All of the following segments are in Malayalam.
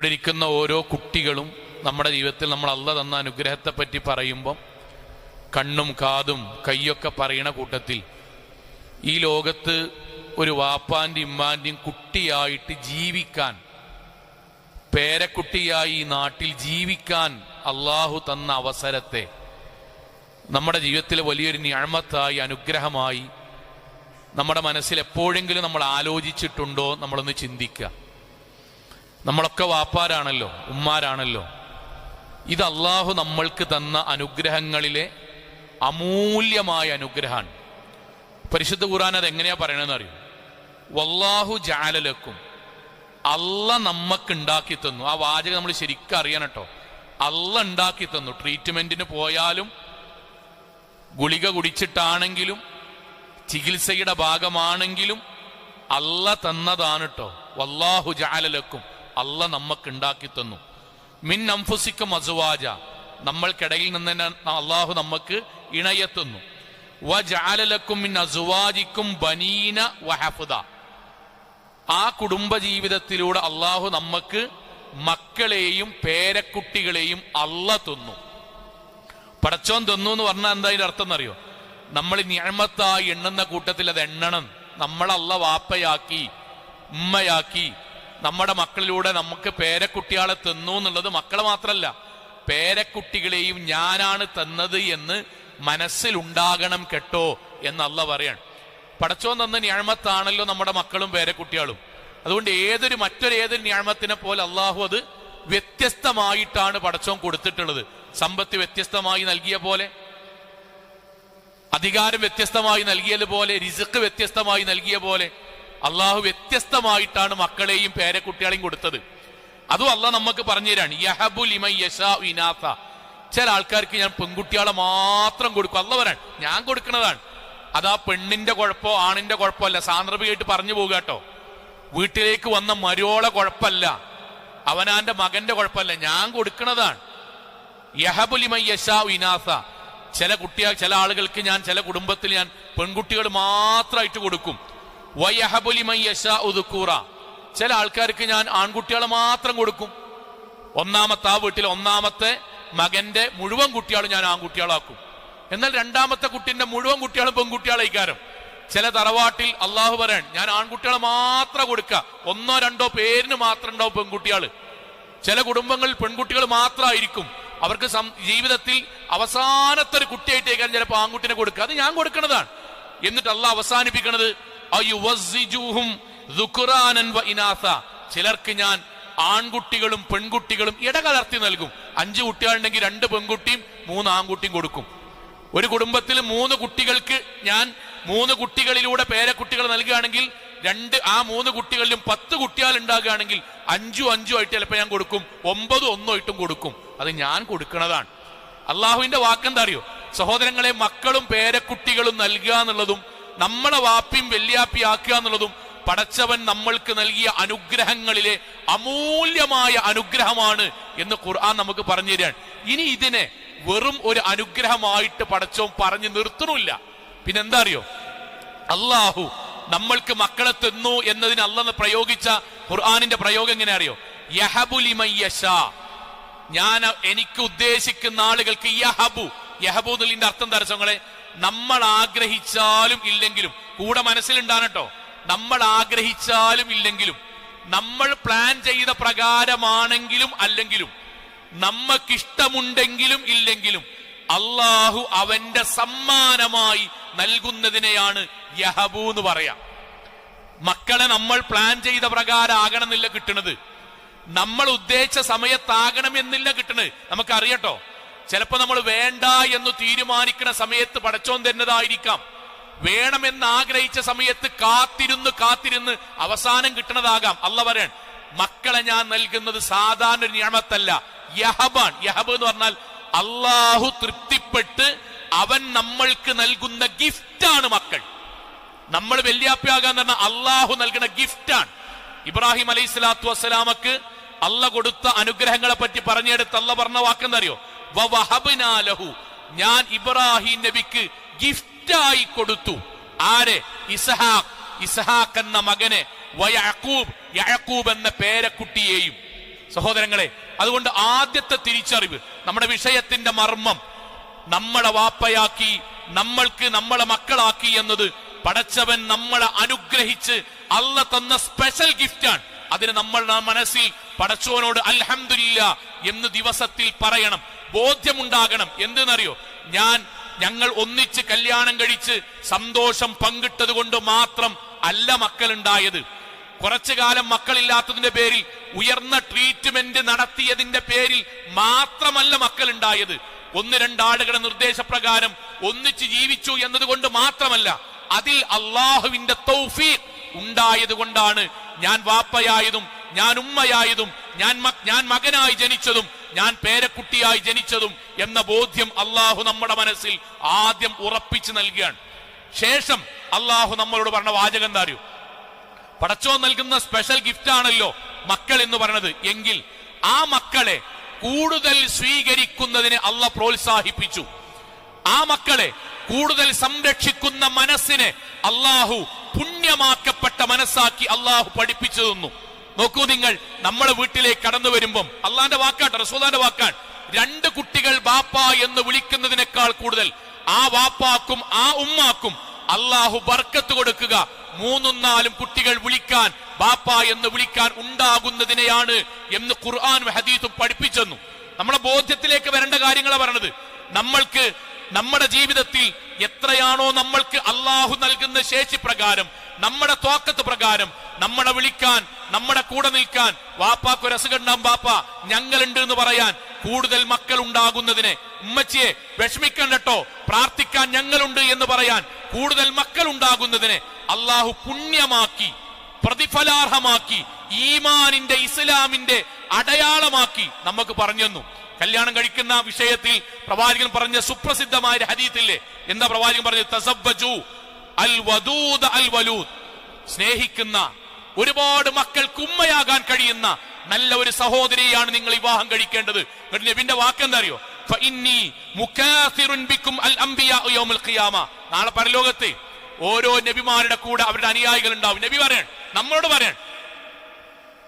ഇവിടെ ഇരിക്കുന്ന ഓരോ കുട്ടികളും നമ്മുടെ ജീവിതത്തിൽ നമ്മൾ അല്ല തന്ന അനുഗ്രഹത്തെ പറ്റി പറയുമ്പം കണ്ണും കാതും കൈയൊക്കെ പറയണ കൂട്ടത്തിൽ ഈ ലോകത്ത് ഒരു വാപ്പാന്റെയും ഇമ്മാന്റെയും കുട്ടിയായിട്ട് ജീവിക്കാൻ പേരക്കുട്ടിയായി ഈ നാട്ടിൽ ജീവിക്കാൻ അള്ളാഹു തന്ന അവസരത്തെ നമ്മുടെ ജീവിതത്തിലെ വലിയൊരു ഞാമത്തായി അനുഗ്രഹമായി നമ്മുടെ മനസ്സിൽ എപ്പോഴെങ്കിലും നമ്മൾ ആലോചിച്ചിട്ടുണ്ടോ നമ്മളൊന്ന് ചിന്തിക്കുക. നമ്മളൊക്കെ വാപ്പാരാണല്ലോ ഉമ്മാരാണല്ലോ. ഇത് അള്ളാഹു നമ്മൾക്ക് തന്ന അനുഗ്രഹങ്ങളിലെ അമൂല്യമായ അനുഗ്രഹമാണ്. പരിശുദ്ധ ഖുറാൻ അത് എങ്ങനെയാ പറയണമെന്ന് അറിയും? വല്ലാഹു ജാലലക്കും അല്ല നമ്മക്ക് ഉണ്ടാക്കി തന്നു. ആ വാചകം നമ്മൾ ശരിക്കും അറിയണം കേട്ടോ. അല്ല ഉണ്ടാക്കി തന്നു. ട്രീറ്റ്മെന്റിന് പോയാലും ഗുളിക കുടിച്ചിട്ടാണെങ്കിലും ചികിത്സയുടെ ഭാഗമാണെങ്കിലും അല്ല തന്നതാണ് കേട്ടോ. വല്ലാഹു ജാലലക്കും അല്ല നമ്മക്ക് ഉണ്ടാക്കി തന്നു. മിൻ അംഫുസിക്കും അസുവാജ. നമ്മൾക്കിടയിൽ നിന്ന് തന്നെ അള്ളാഹു നമുക്ക് ഇണയെത്തുന്നു വ മിൻ ബനീന ആ കുടുംബ ജീവിതത്തിലൂടെ അള്ളാഹു നമുക്ക് മക്കളെയും പേരക്കുട്ടികളെയും അല്ല തന്നു. പടച്ചോൻ തന്നു എന്ന് പറഞ്ഞാൽ എന്താ അതിന്റെ അർത്ഥം എന്നറിയോ നമ്മൾ ഞമത്തായി എണ്ണുന്ന കൂട്ടത്തിൽ അത് എണ്ണണം. നമ്മളല്ല വാപ്പയാക്കി ഉമ്മയാക്കി നമ്മുടെ മക്കളിലൂടെ നമുക്ക് പേരക്കുട്ടികളെ തന്നു എന്നുള്ളത് മക്കളെ മാത്രമല്ല പേരക്കുട്ടികളെയും ഞാനാണ് തന്നത് എന്ന് മനസ്സിലുണ്ടാകണം കേട്ടോ എന്നല്ല പറയാണ്. പടച്ചോൻ തന്ന ഞാഴ്മത്താണല്ലോ നമ്മുടെ മക്കളും പേരക്കുട്ടികളും. അതുകൊണ്ട് ഏതൊരു മറ്റൊരു ഏതൊരു ഞാഴ്മത്തിനെ പോലെ അള്ളാഹു അത് വ്യത്യസ്തമായിട്ടാണ് പടച്ചോൻ കൊടുത്തിട്ടുള്ളത്. സമ്പത്ത് വ്യത്യസ്തമായി നൽകിയ പോലെ അധികാരം വ്യത്യസ്തമായി നൽകിയത് പോലെ റിസക്ക് വ്യത്യസ്തമായി നൽകിയ പോലെ അള്ളാഹു വ്യത്യസ്തമായിട്ടാണ് മക്കളെയും പേരക്കുട്ടികളെയും കൊടുത്തത്. അതും അള്ളാഹ് നമുക്ക് പറഞ്ഞു തരാണ്. ഇനാഥ. ചില ആൾക്കാർക്ക് ഞാൻ പെൺകുട്ടികളെ മാത്രം കൊടുക്കും. അല്ല പറയാൻ ഞാൻ കൊടുക്കുന്നതാണ് അതാ പെണ്ണിന്റെ കുഴപ്പമോ ആണിന്റെ കുഴപ്പമല്ല സാന്ദർഭികമായിട്ട് പറഞ്ഞു പോകുക കേട്ടോ. വീട്ടിലേക്ക് വന്ന മരുവോളെ കുഴപ്പമല്ല. അവനാന്റെ മകന്റെ കുഴപ്പമല്ല. ഞാൻ കൊടുക്കുന്നതാണ് യഹബുലിമൈ യശാ ഇനാഥ. ചില കുട്ടികൾ ചില ആളുകൾക്ക് ഞാൻ ചില കുടുംബത്തിൽ ഞാൻ പെൺകുട്ടികൾ മാത്രമായിട്ട് കൊടുക്കും. ചില ആൾക്കാർക്ക് ഞാൻ ആൺകുട്ടികളെ മാത്രം കൊടുക്കും. ഒന്നാമത്തെ ആ വീട്ടിൽ ഒന്നാമത്തെ മകന്റെ മുഴുവൻ കുട്ടികളും ഞാൻ ആൺകുട്ടികളാക്കും. എന്നാൽ രണ്ടാമത്തെ കുട്ടിന്റെ മുഴുവൻ കുട്ടികളും പെൺകുട്ടികളായിക്കാരം. ചില തറവാട്ടിൽ അള്ളാഹു പറയാൻ ഞാൻ ആൺകുട്ടികളെ മാത്രം കൊടുക്ക. ഒന്നോ രണ്ടോ പേരിന് മാത്രം ഉണ്ടാവും പെൺകുട്ടികൾ ചില കുടുംബങ്ങളിൽ പെൺകുട്ടികൾ മാത്രമായിരിക്കും. അവർക്ക് ജീവിതത്തിൽ അവസാനത്തെ ഒരു കുട്ടിയായിട്ടേക്കാൻ ചിലപ്പോൾ ആൺകുട്ടിനെ കൊടുക്കുക അത് ഞാൻ കൊടുക്കുന്നതാണ്. എന്നിട്ട് അല്ല അവസാനിപ്പിക്കുന്നത് ചിലർക്ക് ഞാൻ ആൺകുട്ടികളും പെൺകുട്ടികളും ഇടകലർത്തി നൽകും. അഞ്ച് കുട്ടികളുണ്ടെങ്കിൽ രണ്ട് പെൺകുട്ടിയും മൂന്ന് ആൺകുട്ടിയും കൊടുക്കും. ഒരു കുടുംബത്തിൽ മൂന്ന് കുട്ടികൾക്ക് ഞാൻ മൂന്ന് കുട്ടികളിലൂടെ പേരക്കുട്ടികൾ നൽകുകയാണെങ്കിൽ രണ്ട് ആ മൂന്ന് കുട്ടികളിലും പത്ത് കുട്ടികൾ ഉണ്ടാകുകയാണെങ്കിൽ അഞ്ചു അഞ്ചു ആയിട്ട് ചിലപ്പോൾ ഞാൻ കൊടുക്കും. ഒമ്പതും ഒന്നോ ആയിട്ടും കൊടുക്കും. അത് ഞാൻ കൊടുക്കുന്നതാണ്. അള്ളാഹുവിന്റെ വാക്കെന്താ അറിയോ? സഹോദരങ്ങളെ മക്കളും പേരക്കുട്ടികളും നൽകുക എന്നുള്ളതും നമ്മളെ വാപ്പിയും വെല്ലിയാപ്പി ആക്കുക എന്നുള്ളതും പടച്ചവൻ നമ്മൾക്ക് നൽകിയ അനുഗ്രഹങ്ങളിലെ അമൂല്യമായ അനുഗ്രഹമാണ് എന്ന് ഖുർആൻ നമുക്ക് പറഞ്ഞു തരികയാണ്. ഇനി ഇതിനെ വെറും ഒരു അനുഗ്രഹമായിട്ട് പടച്ചവൻ പറഞ്ഞു നിർത്തണില്ല പിന്നെന്താ അറിയോ? അള്ളാഹു നമ്മൾക്ക് മക്കളെ തിന്നു എന്നതിന് അല്ലെന്ന് പ്രയോഗിച്ച ഖുർആാനിന്റെ പ്രയോഗം എങ്ങനെ അറിയോ? ഞാൻ എനിക്ക് ഉദ്ദേശിക്കുന്ന ആളുകൾക്ക് യഹബു. യഹബു എന്നുള്ളതിന്റെ അർത്ഥം തരസങ്ങളെ നമ്മൾ ആഗ്രഹിച്ചാലും ഇല്ലെങ്കിലും. കൂടെ മനസ്സിലുണ്ടാകട്ടോ നമ്മൾ ആഗ്രഹിച്ചാലും ഇല്ലെങ്കിലും. നമ്മൾ പ്ലാൻ ചെയ്ത പ്രകാരമാണെങ്കിലും അല്ലെങ്കിലും. നമ്മക്കിഷ്ടമുണ്ടെങ്കിലും ഇല്ലെങ്കിലും. അള്ളാഹു അവന്റെ സമ്മാനമായി നൽകുന്നതിനെയാണ് യഹബു എന്ന് പറയാം. മക്കളെ നമ്മൾ പ്ലാൻ ചെയ്ത പ്രകാരം ആകണമെന്നില്ല കിട്ടുന്നത് നമ്മൾ ഉദ്ദേശിച്ച സമയത്താകണം എന്നില്ല കിട്ടണത് നമുക്കറിയട്ടോ ചിലപ്പോ നമ്മൾ വേണ്ട എന്ന് തീരുമാനിക്കുന്ന സമയത്ത് പടച്ചോൻ തരുന്നതായിരിക്കാം. വേണമെന്ന് ആഗ്രഹിച്ച സമയത്ത് കാത്തിരുന്ന് കാത്തിരുന്ന് അവസാനം കിട്ടണതാകാം. അല്ല പറയാൻ മക്കളെ ഞാൻ നൽകുന്നത് സാധാരണ ഒരു നിയമത്തല്ല. യഹബാൻ യഹബ് എന്ന് പറഞ്ഞാൽ അള്ളാഹു തൃപ്തിപ്പെട്ട് അവൻ നമ്മൾക്ക് നൽകുന്ന ഗിഫ്റ്റാണ് മക്കൾ. നമ്മൾ വെല്ലിയാപ്പിയാകാൻ പറഞ്ഞ അള്ളാഹു നൽകുന്ന ഗിഫ്റ്റാണ്. ഇബ്രാഹിം അലൈഹി സ്വലാത്തു വസ്സലാമക്ക് അല്ല കൊടുത്ത അനുഗ്രഹങ്ങളെ പറ്റി പറഞ്ഞെടുത്ത് അല്ല പറഞ്ഞ വാക്കെന്തറിയോ? ഞാൻ ഇബ്രാഹിം നബിക്ക് ഗിഫ്റ്റായി കൊടുത്തു. ആരെ? ഇസഹാഖ്. ഇസഹാഖ് എന്ന മകനെ. വയക്കൂബ് യഴക്കൂബ് എന്ന പേരക്കുട്ടിയെയും. സഹോദരങ്ങളെ അതുകൊണ്ട് ആദ്യത്തെ തിരിച്ചറിവ് നമ്മുടെ വിഷയത്തിന്റെ മർമ്മം. നമ്മളെ വാപ്പയാക്കി നമ്മൾക്ക് നമ്മളെ മക്കളാക്കി എന്നത് പടച്ചവൻ നമ്മളെ അനുഗ്രഹിച്ച് അല്ല തന്ന സ്പെഷ്യൽ ഗിഫ്റ്റാണ് അതിന് നമ്മൾ നാം മനസ്സിൽ പടച്ചോനോട് അൽഹമില്ല എന്ന് ദിവസത്തിൽ പറയണം ബോധ്യമുണ്ടാകണം. എന്തെന്നറിയോ? ഞാൻ ഞങ്ങൾ ഒന്നിച്ച് കല്യാണം കഴിച്ച് സന്തോഷം പങ്കിട്ടത് കൊണ്ട് മാത്രം അല്ല മക്കളുണ്ടായത്. കുറച്ചു കാലം മക്കളില്ലാത്തതിന്റെ പേരിൽ ഉയർന്ന ട്രീറ്റ്മെന്റ് നടത്തിയതിന്റെ പേരിൽ മാത്രമല്ല മക്കളുണ്ടായത്. ഒന്ന് രണ്ടാളുകളുടെ നിർദ്ദേശപ്രകാരം ഒന്നിച്ച് ജീവിച്ചു എന്നതുകൊണ്ട് മാത്രമല്ല അതിൽ അള്ളാഹുവിന്റെ തൗഫീഖ് ഉണ്ടായത് കൊണ്ടാണ് ഞാൻ വാപ്പയായതും ഞാൻ ഉമ്മയായതും ഞാൻ ഞാൻ മകനായി ജനിച്ചതും ഞാൻ പേരക്കുട്ടിയായി ജനിച്ചതും എന്ന ബോധ്യം അള്ളാഹു നമ്മുടെ മനസ്സിൽ ആദ്യം ഉറപ്പിച്ചു നൽകുകയാണ്. ശേഷം അള്ളാഹു നമ്മളോട് പറഞ്ഞ വാചകം എന്താ അറിയൂ? പടച്ചോ നൽകുന്ന സ്പെഷ്യൽ ഗിഫ്റ്റ് ആണല്ലോ മക്കൾ എന്ന് പറയുന്നത് എങ്കിൽ ആ മക്കളെ കൂടുതൽ സ്വീകരിക്കുന്നതിന് അല്ല പ്രോത്സാഹിപ്പിച്ചു. ആ മക്കളെ കൂടുതൽ സംരക്ഷിക്കുന്ന മനസ്സിനെ അള്ളാഹു പുണ്യമാക്കപ്പെട്ട മനസ്സാക്കി അള്ളാഹു പഠിപ്പിച്ചു തന്നു. നോക്കൂ നിങ്ങൾ നമ്മളെ വീട്ടിലേക്ക് കടന്നു വരുമ്പം അള്ളാന്റെ വാക്കാട്ട് റസൂദാന്റെ വാക്കാണ് രണ്ട് കുട്ടികൾ ബാപ്പ എന്ന് വിളിക്കുന്നതിനേക്കാൾ കൂടുതൽ ആ വാപ്പാക്കും ആ ഉമ്മാക്കും അള്ളാഹു ബർക്കത്ത് കൊടുക്കുക. മൂന്നും നാലും കുട്ടികൾ വിളിക്കാൻ ബാപ്പ എന്ന് വിളിക്കാൻ ഉണ്ടാകുന്നതിനെയാണ് എന്ന് ഖുർആാനും ഹദീസും പഠിപ്പിച്ചെന്നു നമ്മുടെ ബോധ്യത്തിലേക്ക് വരേണ്ട കാര്യങ്ങളാണ് പറയണത്. നമ്മൾക്ക് നമ്മുടെ ജീവിതത്തിൽ എത്രയാണോ നമ്മൾക്ക് അള്ളാഹു നൽകുന്ന ശേഷി പ്രകാരം നമ്മുടെ തോക്കത്ത് പ്രകാരം നമ്മളെ വിളിക്കാൻ നമ്മുടെ കൂടെ നിൽക്കാൻ വാപ്പാക്ക് ഒരു അസുഖണ്ടാം വാപ്പ ഞങ്ങളുണ്ട് എന്ന് പറയാൻ കൂടുതൽ മക്കൾ ഉണ്ടാകുന്നതിനെ ഉമ്മച്ചിയെ വിഷമിക്കണ്ടട്ടോ പ്രാർത്ഥിക്കാൻ ഞങ്ങളുണ്ട് എന്ന് പറയാൻ കൂടുതൽ മക്കൾ ഉണ്ടാകുന്നതിനെ അള്ളാഹു പുണ്യമാക്കി പ്രതിഫലാർഹമാക്കി ഈമാനിന്റെ ഇസ്ലാമിന്റെ അടയാളമാക്കി നമുക്ക് പറഞ്ഞു കല്യാണം കഴിക്കുന്ന വിഷയത്തിൽ പ്രവാചകൻ പറഞ്ഞ സുപ്രസിദ്ധമായ ഒരു ഹദീത്തില്ലേ? എന്താ പ്രവാചകൻ പറഞ്ഞു തസബ്ബജു അൽ വദൂദ അൽ വലൂദ്. സ്നേഹിക്കുന്ന ഒരുപാട് മക്കൾക്ക് ഉമ്മയാകാൻ കഴിയുന്ന നല്ല ഒരു സഹോദരിയാണ് നിങ്ങൾ വിവാഹം കഴിക്കേണ്ടത്. നബിന്റെ വാക്ക് എന്താ അറിയോ? നാളെ പരലോകത്തെ ഓരോ നബിമാരുടെ കൂടെ അവരുടെ അനുയായികൾ ഉണ്ടാവും. നബി പറയാൻ നമ്മളോട് പറയാൻ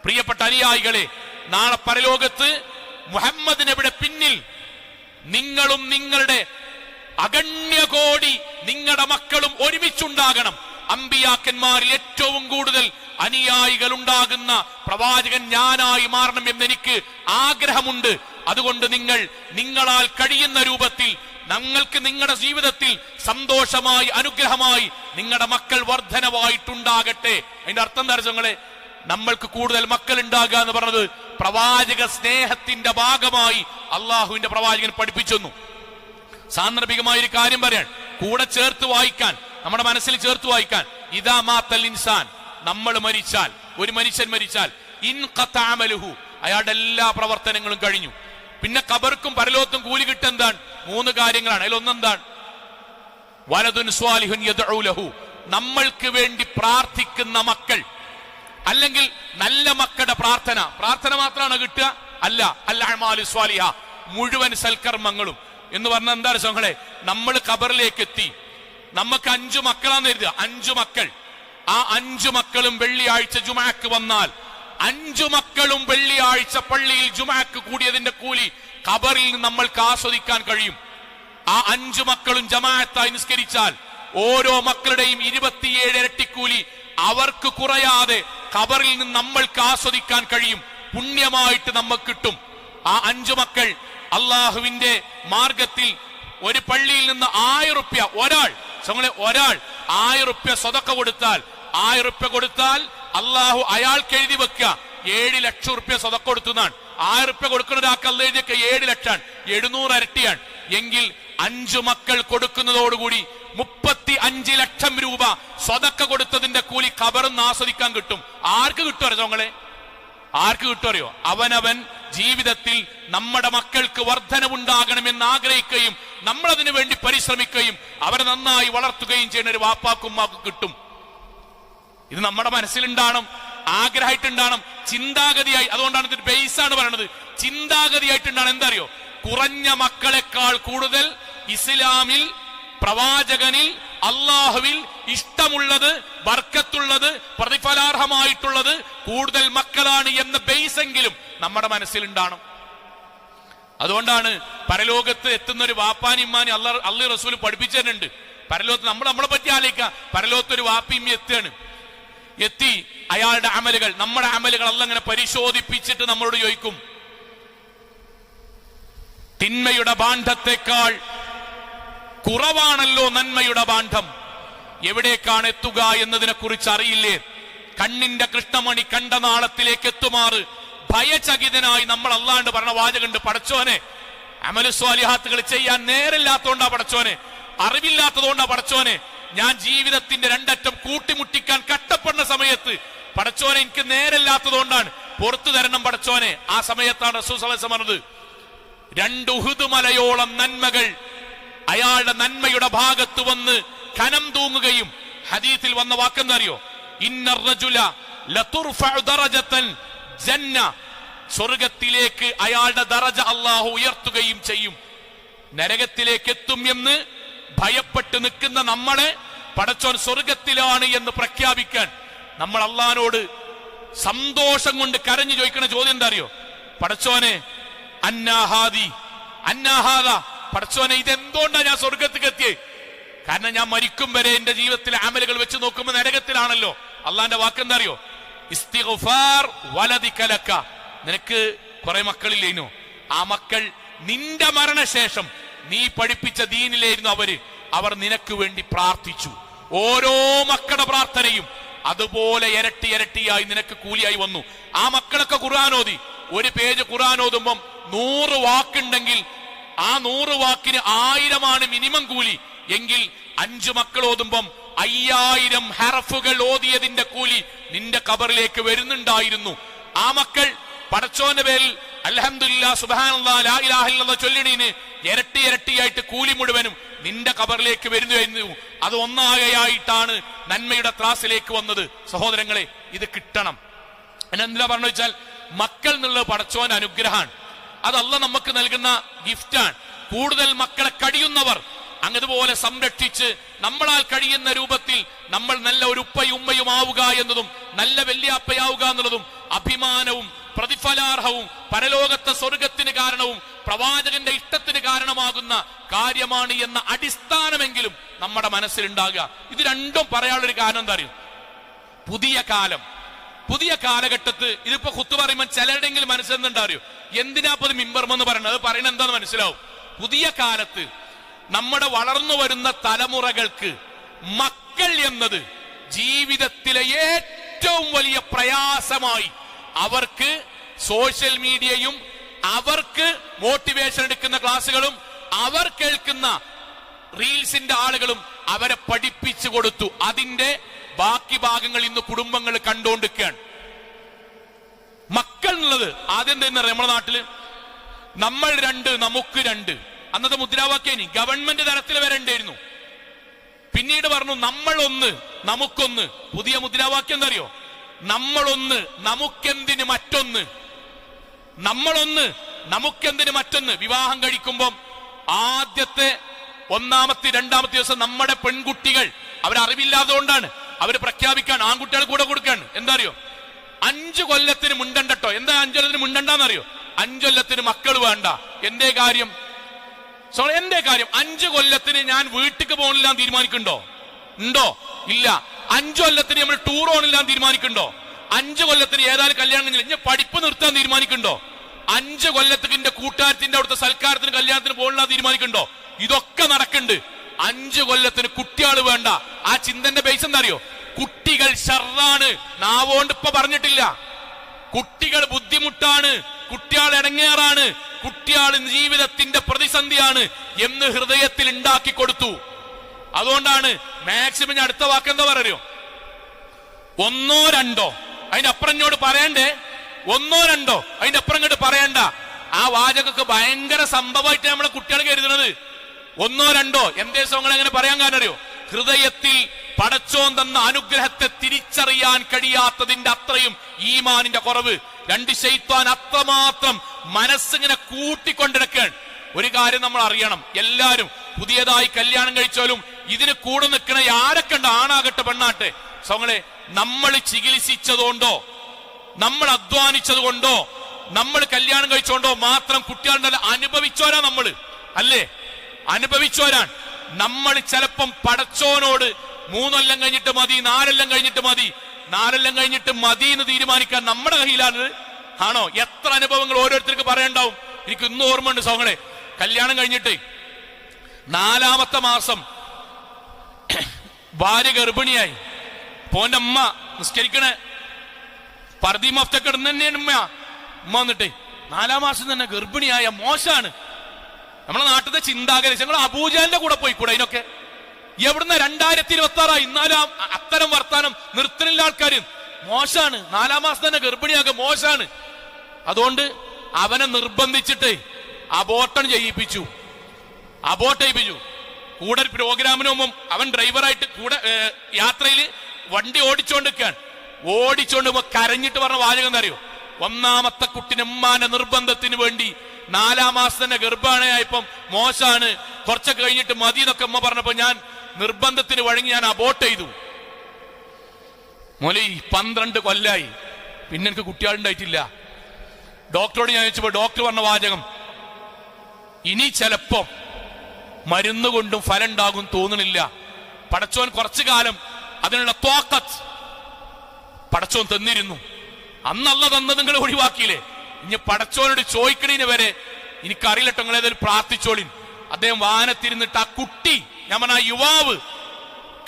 പ്രിയപ്പെട്ട അനുയായികളെ നാളെ പരലോകത്ത് മുഹമ്മദ് നബിയുടെ പിന്നിൽ? നിങ്ങളും നിങ്ങളുടെ അഗണ്യകോടി നിങ്ങളുടെ മക്കളും ഒരുമിച്ചുണ്ടാകണം. അമ്പിയാക്കന്മാരിൽ ഏറ്റവും കൂടുതൽ അനുയായികൾ ഉണ്ടാകുന്ന പ്രവാചകൻ ഞാനായി മാറണം എന്ന് എനിക്ക് ആഗ്രഹമുണ്ട്. അതുകൊണ്ട് നിങ്ങൾ നിങ്ങളാൽ കഴിയുന്ന രൂപത്തിൽ ഞങ്ങൾക്ക് നിങ്ങളുടെ ജീവിതത്തിൽ സന്തോഷമായി അനുഗ്രഹമായി നിങ്ങളുടെ മക്കൾ വർധനവായിട്ടുണ്ടാകട്ടെ. അതിന്റെ അർത്ഥം ദർശങ്ങളെ നമ്മൾക്ക് കൂടുതൽ മക്കൾ ഉണ്ടാകുക എന്ന് പറഞ്ഞത് പ്രവാചക സ്നേഹത്തിന്റെ ഭാഗമായി അള്ളാഹുവിന്റെ പ്രവാചകൻ പഠിപ്പിച്ചെന്നു. സാന്ദർഭികമായ ഒരു കാര്യം പറയാൻ കൂടെ ചേർത്ത് വായിക്കാൻ നമ്മുടെ മനസ്സിൽ ചേർത്ത് വായിക്കാൻ ഇതാ മാത്തൽ ഇൻസാൻ നമ്മൾ മരിച്ചാൽ ഒരു മനുഷ്യൻ മരിച്ചാൽ ഇൻ കത്താമലുഹു അയാളുടെ എല്ലാ പ്രവർത്തനങ്ങളും കഴിഞ്ഞു. പിന്നെ കബർക്കും പരലോത്തും കൂലി കിട്ടെന്താണ് മൂന്ന് കാര്യങ്ങളാണ്. അതിൽ ഒന്നെന്താണ് വലതുൻ സ്വാലിഹുൻ ലഹു. നമ്മൾക്ക് വേണ്ടി പ്രാർത്ഥിക്കുന്ന മക്കൾ അല്ലെങ്കിൽ നല്ല മക്കളുടെ പ്രാർത്ഥന. പ്രാർത്ഥന മാത്രമാണ് കിട്ടുക? അല്ല. അല്ലാമാലു സ്വാലിഹ. മുഴുവൻ സൽക്കർമ്മങ്ങളും. എന്ന് പറഞ്ഞാൽ എന്താണ് സംഘങ്ങളെ നമ്മൾ ഖബറിലേക്ക് എത്തി നമുക്ക് അഞ്ചു മക്കളാന്ന് കരുതുക. അഞ്ചു മക്കൾ. ആ അഞ്ചു മക്കളും വെള്ളിയാഴ്ച ജുമാക്ക് വന്നാൽ അഞ്ചു മക്കളും വെള്ളിയാഴ്ച പള്ളിയിൽ ജുമാക്ക് കൂടിയതിന്റെ കൂലി നിന്ന് നമ്മൾക്ക് ആസ്വദിക്കാൻ കഴിയും. ആ അഞ്ചു മക്കളും ജമാഅത്തായി നിസ്കരിച്ചാൽ ഓരോ മക്കളുടെയും ഇരുപത്തിയേഴ് ഇരട്ടിക്കൂലി അവർക്ക് കുറയാതെ കബറിൽ നിന്ന് നമ്മൾക്ക് ആസ്വദിക്കാൻ കഴിയും. പുണ്യമായിട്ട് നമുക്ക് കിട്ടും. ആ അഞ്ചു മക്കൾ അള്ളാഹുവിന്റെ മാർഗത്തിൽ ഒരു പള്ളിയിൽ നിന്ന് ആയിരം റുപ്യ ഒരാൾ നമ്മളെ ഒരാൾ ആയിരം റുപ്യ സ്വതക്ക കൊടുത്താൽ ആയിരം റുപ്യ കൊടുത്താൽ അള്ളാഹു അയാൾക്ക് എഴുതി വെക്കുക. ഏഴ് ലക്ഷം റുപ്യ സ്വതക്ക കൊടുത്തുന്നാണ്. ആയിരം റുപ്യ കൊടുക്കുന്ന ഒരാൾക്ക് അല്ല എഴുതിയൊക്കെ ഏഴ് ലക്ഷമാണ്. എഴുന്നൂറ് അരട്ടിയാണ്. എങ്കിൽ അഞ്ചു മക്കൾ കൊടുക്കുന്നതോടുകൂടി മുപ്പത്തി അഞ്ച് ലക്ഷം രൂപ സ്വതക്ക കൊടുത്തതിന്റെ കൂലി ഖബറിന്ന് ആസ്വദിക്കാൻ കിട്ടും. ആർക്ക് കിട്ടും അറിയോ ആർക്ക് കിട്ടുമറിയോ അവനവൻ ജീവിതത്തിൽ നമ്മുടെ മക്കൾക്ക് വർധനവുണ്ടാകണമെന്ന് ആഗ്രഹിക്കുകയും നമ്മൾ അതിനു വേണ്ടി പരിശ്രമിക്കുകയും അവരെ നന്നായി വളർത്തുകയും ചെയ്യുന്ന ഒരു വാപ്പാക്കുമ്മാക്ക് കിട്ടും. ഇത് നമ്മുടെ മനസ്സിലുണ്ടാകണം ആഗ്രഹമായിട്ടുണ്ടാകണം ചിന്താഗതിയായി. അതുകൊണ്ടാണ് ഇത് ബേസ് ആണ് പറയുന്നത് ചിന്താഗതിയായിട്ടുണ്ടാണ് എന്തറിയോ കുറഞ്ഞ മക്കളെക്കാൾ കൂടുതൽ ഇസ്ലാമിൽ പ്രവാചകനിൽ അള്ളാഹുവിൽ ഇഷ്ടമുള്ളത് ബർക്കത്തുള്ളത് പ്രതിഫലാർഹമായിട്ടുള്ളത് കൂടുതൽ മക്കളാണ് എന്ന ബേസെങ്കിലും നമ്മുടെ മനസ്സിലുണ്ടാണ് അതുകൊണ്ടാണ് പരലോകത്ത് എത്തുന്ന ഒരു വാപ്പാനിമ്മാനി അല്ല അള്ളി റസൂൽ പഠിപ്പിച്ചിട്ടുണ്ട് പരലോകത്ത് നമ്മൾ നമ്മളെ പറ്റി ആലോചിക്കുക. പരലോകത്ത് ഒരു എത്തുകയാണ്. എത്തി അയാളുടെ അമലുകൾ. നമ്മുടെ അമലുകൾ അല്ല പരിശോധിപ്പിച്ചിട്ട് നമ്മളോട് ചോദിക്കും. തിന്മയുടെ ബാണ്ഡത്തെക്കാൾ കുറവാണല്ലോ നന്മയുടെ ബാണ്ഡം എവിടേക്കാണ് എത്തുക എന്നതിനെ കുറിച്ച് അറിയില്ലേ? കണ്ണിന്റെ കൃഷ്ണമണി കണ്ട നാളത്തിലേക്ക് എത്തുമാറ്. ഭയചകിതനായി നമ്മൾ അല്ലാണ്ട് പറഞ്ഞ വാചകണ്ട് പടച്ചോനെ അമലുസ്വാലിഹാത്തുകൾ ചെയ്യാൻ നേരില്ലാത്തോണ്ടാ പടച്ചോനെ അറിവില്ലാത്തതുകൊണ്ടാ പടച്ചോനെ ഞാൻ ജീവിതത്തിന്റെ രണ്ടറ്റം കൂട്ടിമുട്ടിക്കാൻ കട്ടപ്പെടുന്ന സമയത്ത് പടച്ചോനെ എനിക്ക് നേരില്ലാത്തതുകൊണ്ടാണ് പുറത്തു തരണം പടച്ചോനെ ആ സമയത്താണ് വസല്ലം പറഞ്ഞത്. രണ്ട് ഉഹുദ് മലയോളം നന്മകൾ അയാളുടെ നന്മയുടെ ഭാഗത്ത് വന്ന് കനം തൂങ്ങുകയും ഹദീത്തിൽ വന്ന വാക്കെന്നറിയോ ജന്ന. സ്വർഗത്തിലേക്ക് അയാളുടെ ദറജ അള്ളാഹു ഉയർത്തുകയും ചെയ്യും. നരകത്തിലേക്ക് എത്തും എന്ന് ഭയപ്പെട്ട് നിൽക്കുന്ന നമ്മളെ പടച്ചോൻ സ്വർഗത്തിലാണ് എന്ന് പ്രഖ്യാപിക്കാൻ നമ്മൾ അള്ളഹാനോട് സന്തോഷം കൊണ്ട് കരഞ്ഞു ചോദിക്കുന്ന ചോദ്യം എന്താ അറിയോ? പടച്ചോനെ അന്നാഹാദി അന്നാഹാദ പടച്ചോനെ ഇതെന്തുകൊണ്ടാണ് ഞാൻ സ്വർഗത്തേക്ക് എത്തിയേ? കാരണം ഞാൻ മരിക്കും വരെ എന്റെ ജീവിതത്തിലെ അമലുകൾ വെച്ച് നോക്കുമ്പോൾ നരകത്തിലാണല്ലോ. അള്ളാന്റെ വാക്കെന്താ അറിയോ ഇസ്തിഗ്ഫാർ കലക്ക നിനക്ക് കുറെ മക്കളില്ലേനു? ആ മക്കൾ നിന്റെ മരണശേഷം നീ പഠിപ്പിച്ച ദീനിലായിരുന്നു അവർ. അവർ നിനക്ക് വേണ്ടി പ്രാർത്ഥിച്ചു. ഓരോ മക്കളുടെ പ്രാർത്ഥനയും അതുപോലെ ഇരട്ടി ഇരട്ടിയായി നിനക്ക് കൂലിയായി വന്നു. ആ മക്കളൊക്കെ ഖുർആാനോതി ഒരു പേജ് ഖുർആൻ ഖുർആാനോതുമ്പം നൂറ് വാക്കുണ്ടെങ്കിൽ ആ നൂറ് വാക്കിന് ആയിരമാണ് മിനിമം കൂലി. എങ്കിൽ അഞ്ചു മക്കൾ ഓതുമ്പം അയ്യായിരം ഹറഫുകൾ ഓതിയതിന്റെ കൂലി നിന്റെ കബറിലേക്ക് വരുന്നുണ്ടായിരുന്നു. ആ മക്കൾ പടച്ചോന്റെ പേരിൽ അൽഹംദുലില്ലാ സുബ്ഹാനല്ലാ ലാ ഇലാഹ ഇല്ലല്ലാഹ് ചൊല്ലിണീന് ഇരട്ടി ഇരട്ടിയായിട്ട് കൂലി മുഴുവനും നിന്റെ കബറിലേക്ക് വരുന്നു അത് ഒന്നാകെയായിട്ടാണ് നന്മയുടെ ത്രാസിലേക്ക് വന്നത്. സഹോദരങ്ങളെ ഇത് കിട്ടണം. എന്നെന്താ പറഞ്ഞു വെച്ചാൽ മക്കൾ എന്നുള്ളത് പടച്ചോൻ അനുഗ്രഹമാണ്. അതല്ല നമുക്ക് നൽകുന്ന ഗിഫ്റ്റാണ്. കൂടുതൽ മക്കളെ കഴിയുന്നവർ അങ്ങതുപോലെ സംരക്ഷിച്ച് നമ്മളാൽ കഴിയുന്ന രൂപത്തിൽ നമ്മൾ നല്ല ഒരു ഉപ്പയും ഉമ്മയും ആവുക എന്നതും നല്ല വല്യാപ്പയാവുക എന്നുള്ളതും അഭിമാനവും പ്രതിഫലാർഹവും പരലോകത്തെ സ്വർഗത്തിന് കാരണവും പ്രവാചകന്റെ ഇഷ്ടത്തിന് കാരണമാകുന്ന കാര്യമാണ് എന്ന അടിസ്ഥാനമെങ്കിലും നമ്മുടെ മനസ്സിലുണ്ടാകുക. ഇത് രണ്ടും പറയാനുള്ളൊരു കാരണം എന്താ അറിയും? പുതിയ കാലം. പുതിയ കാലഘട്ടത്ത് ഇതിപ്പോ കുത്തു പറയുമ്പോൾ ചിലരുടെങ്കിലും മനസ്സിലെന്താ അറിയോ എന്തിനാ ഇപ്പൊ ഇത് മിമ്പർമെന്ന് പറയുന്നത് അത് പറയുന്നത് എന്താന്ന് മനസ്സിലാവും? പുതിയ കാലത്ത് നമ്മുടെ വളർന്നു വരുന്ന തലമുറകൾക്ക് മക്കൾ എന്നത് ജീവിതത്തിലെ ഏറ്റവും വലിയ പ്രയാസമായി അവർക്ക് സോഷ്യൽ മീഡിയയും അവർക്ക് മോട്ടിവേഷൻ എടുക്കുന്ന ക്ലാസ്സുകളും അവർ കേൾക്കുന്ന റീൽസിന്റെ ആളുകളും അവരെ പഠിപ്പിച്ചു കൊടുത്തു. അതിന്റെ ബാക്കി ഭാഗങ്ങൾ ഇന്ന് കുടുംബങ്ങൾ കണ്ടുകൊണ്ടിരിക്കുകയാണ്. മക്കൾ എന്നുള്ളത് ആദ്യം തന്നെ നമ്മുടെ നാട്ടിൽ? നമ്മൾ രണ്ട് നമുക്ക് രണ്ട്. അന്നത്തെ മുദ്രാവാക്യം ഗവൺമെന്റ് തലത്തിൽ വരണ്ടായിരുന്നു പിന്നീട് പറഞ്ഞു നമ്മൾ ഒന്ന് നമുക്കൊന്ന്. പുതിയ മുദ്രാവാക്യം എന്തറിയോ നമ്മളൊന്ന് നമുക്കെന്തിന് മറ്റൊന്ന്? നമ്മളൊന്ന് നമുക്കെന്തിന് മറ്റൊന്ന്? വിവാഹം കഴിക്കുമ്പം ആദ്യത്തെ ഒന്നാമത്തെ രണ്ടാമത്തെ ദിവസം നമ്മുടെ പെൺകുട്ടികൾ അവരറിവില്ലാത്തതുകൊണ്ടാണ്. അവർ പ്രഖ്യാപിക്കാണ് ആൺകുട്ടികൾ കൂടെ കൊടുക്കാണ്. എന്താ അറിയോ അഞ്ചു കൊല്ലത്തിന് മുണ്ടണ്ടട്ടോ. എന്താ അഞ്ചു കൊല്ലത്തിന് മുണ്ടണ്ടെന്നറിയോ? അഞ്ചു കൊല്ലത്തിന് മക്കൾ വേണ്ട. എന്തേ കാര്യം? സോ എന്റെ കാര്യം? അഞ്ചു കൊല്ലത്തിന് ഞാൻ വീട്ടിക്ക് പോകണില്ല തീരുമാനിക്കുന്നുണ്ടോ? ഉണ്ടോ? ഇല്ല. അഞ്ചു കൊല്ലത്തിന് നമ്മൾ ടൂർ പോകണില്ല തീരുമാനിക്കണ്ടോ അഞ്ചു കൊല്ലത്തിന് ഏതായാലും കല്യാണം കഴിഞ്ഞില്ല. ഇനി പഠിപ്പ് നിർത്താൻ തീരുമാനിക്കുന്നുണ്ടോ? അഞ്ചു കൊല്ലത്തിന്റെ കൂട്ടുകാരത്തിന്റെ അവിടുത്തെ സൽക്കാരത്തിന് കല്യാണത്തിന് പോകണില്ല തീരുമാനിക്കുന്നുണ്ടോ? ഇതൊക്കെ നടക്കുന്നുണ്ട്. അഞ്ചു കൊല്ലത്തിന് കുട്ടിയാൾ വേണ്ട. ആ ചിന്തന്റെ ബേസ് എന്താ അറിയോ? കുട്ടികൾ ഷർറാണ് നാവോണ്ട് ഇപ്പൊ പറഞ്ഞിട്ടില്ല. കുട്ടികൾ ബുദ്ധിമുട്ടാണ്. കുട്ടിയാൾ ഇടങ്ങേറാണ്. കുട്ടിയാൾ ജീവിതത്തിന്റെ പ്രതിസന്ധിയാണ് എന്ന് ഹൃദയത്തിൽ ഉണ്ടാക്കി കൊടുത്തു. അതുകൊണ്ടാണ് മാക്സിമം ഞാൻ അടുത്ത വാക്ക് എന്താ പറയോ ഒന്നോ രണ്ടോ. അതിന്റെ അപ്പുറം എന്നോട് പറയണ്ടേ? ഒന്നോ രണ്ടോ. അതിന്റെ അപ്പുറം ഇങ്ങോട്ട് പറയണ്ട. ആ വാചകമൊക്കെ ഭയങ്കര സംഭവമായിട്ട് നമ്മളെ കുട്ടികൾ കരുതുന്നത്. ഒന്നോ രണ്ടോ. എന്തേ സോങ്ങൾ അങ്ങനെ പറയാൻ കാരണം അറിയോ ഹൃദയത്തിൽ പടച്ചോൻ തന്ന അനുഗ്രഹത്തെ തിരിച്ചറിയാൻ കഴിയാത്തതിന്റെ അത്രയും ഈമാനിന്റെ കുറവ്. രണ്ട് ശൈത്വാൻ അത്രമാത്രം മനസ്സിങ്ങനെ കൂട്ടിക്കൊണ്ടിരിക്കുകയാണ്. ഒരു കാര്യം നമ്മൾ അറിയണം. എല്ലാരും പുതിയതായി കല്യാണം കഴിച്ചാലും ഇതിന് കൂടെ നിൽക്കണ ആരൊക്കെ ഉണ്ട്? ആണാകട്ടെ പെണ്ണാട്ടെ സോങ്ങളെ നമ്മൾ ചികിത്സിച്ചതുകൊണ്ടോ നമ്മൾ അധ്വാനിച്ചത് കൊണ്ടോ നമ്മൾ കല്യാണം കഴിച്ചോണ്ടോ മാത്രം കുട്ടികളുടെ അനുഭവിച്ചോരാ നമ്മൾ അല്ലേ? അനുഭവിച്ചോരാൻ നമ്മൾ ചിലപ്പം പടച്ചോനോട് മൂന്നൊല്ലം കഴിഞ്ഞിട്ട് മതി നാലെല്ലാം കഴിഞ്ഞിട്ട് മതി നാലെല്ലാം കഴിഞ്ഞിട്ട് മതി എന്ന് തീരുമാനിക്കാൻ നമ്മുടെ കയ്യിലാണ് ആണോ? എത്ര അനുഭവങ്ങൾ ഓരോരുത്തർക്ക് പറയണ്ടാവും എനിക്ക് ഇന്നും ഓർമ്മയുണ്ട് സോങ്ങളെ കല്യാണം കഴിഞ്ഞിട്ട് നാലാമത്തെ മാസം ഭാര്യ ഗർഭിണിയായി. പോന്റെ അമ്മ നിസ്കരിക്കണേ. പർദി മഫ്തൊക്കെ ഇടുന്ന തന്നെയാണ് ഉമ്മ. ഉമ്മ എന്നിട്ട് നാലാം മാസം തന്നെ ഗർഭിണിയായ മോശാണ്. നമ്മളെ നാട്ടിലെ ചിന്താഗതി ഞങ്ങൾ അബൂജാന്റെ കൂടെ പോയി കൂടെ അതിനൊക്കെ? എവിടുന്ന രണ്ടായിരത്തി ഇരുപത്തി ആറായി ഇന്നാലും അത്തരം വർത്താനം നിർത്തണില്ല ആൾക്കാർ മോശാണ്. നാലാം മാസം തന്നെ ഗർഭിണിയാകെ മോശാണ്. അതുകൊണ്ട് അവനെ നിർബന്ധിച്ചിട്ട് അബോട്ടം ചെയ്യിപ്പിച്ചു. അബോട്ട് ചെയ്യിപ്പിച്ചു. കൂടെ പ്രോഗ്രാമിന് മുമ്പും അവൻ ഡ്രൈവറായിട്ട് കൂടെ യാത്രയിൽ വണ്ടി ഓടിച്ചോണ്ടിരിക്കാൻ ഓടിച്ചോണ്ട് കരഞ്ഞിട്ട് പറഞ്ഞ വാചകം എന്നറിയോ ഒന്നാമത്തെ കുട്ടിനെ ഉമ്മാന്റെ നിർബന്ധത്തിന് വേണ്ടി നാലാം മാസം തന്നെ ഗർഭാണയായപ്പം മോശാണ്. കുറച്ചൊക്കെ കഴിഞ്ഞിട്ട് മതി എന്നൊക്കെ ഉമ്മ പറഞ്ഞപ്പോ ഞാൻ നിർബന്ധത്തിന് വഴങ്ങി ഞാൻ അബോട്ട് ചെയ്തു. മോലി പന്ത്രണ്ട് കൊല്ലായി. പിന്നെ എനിക്ക് കുട്ടികളുണ്ടായിട്ടില്ല. ഡോക്ടറോട് ഞാൻ ചോദിച്ചപ്പോ ഡോക്ടർ പറഞ്ഞ വാചകം ഇനി ചിലപ്പോ മരുന്ന് കൊണ്ടും ഫലം ഉണ്ടാകും തോന്നണില്ല. പടച്ചോൻ കുറച്ചു കാലം അതിനുള്ള തോക്കത്ത് പടച്ചോൻ തന്നിരുന്നു. അന്നല്ല തന്നത് നിങ്ങൾ ഒഴിവാക്കിയില്ലേ? ഇനി പടച്ചോനോട് ചോദിക്കണീന് വരെ എനിക്കറിയില്ലട്ടോ നിങ്ങൾ ഏതൊരു പ്രാർത്ഥിച്ചോളിൻ. അദ്ദേഹം വാനത്തിരുന്നിട്ട് ആ കുട്ടി പറഞ്ഞ ആ യുവാവ്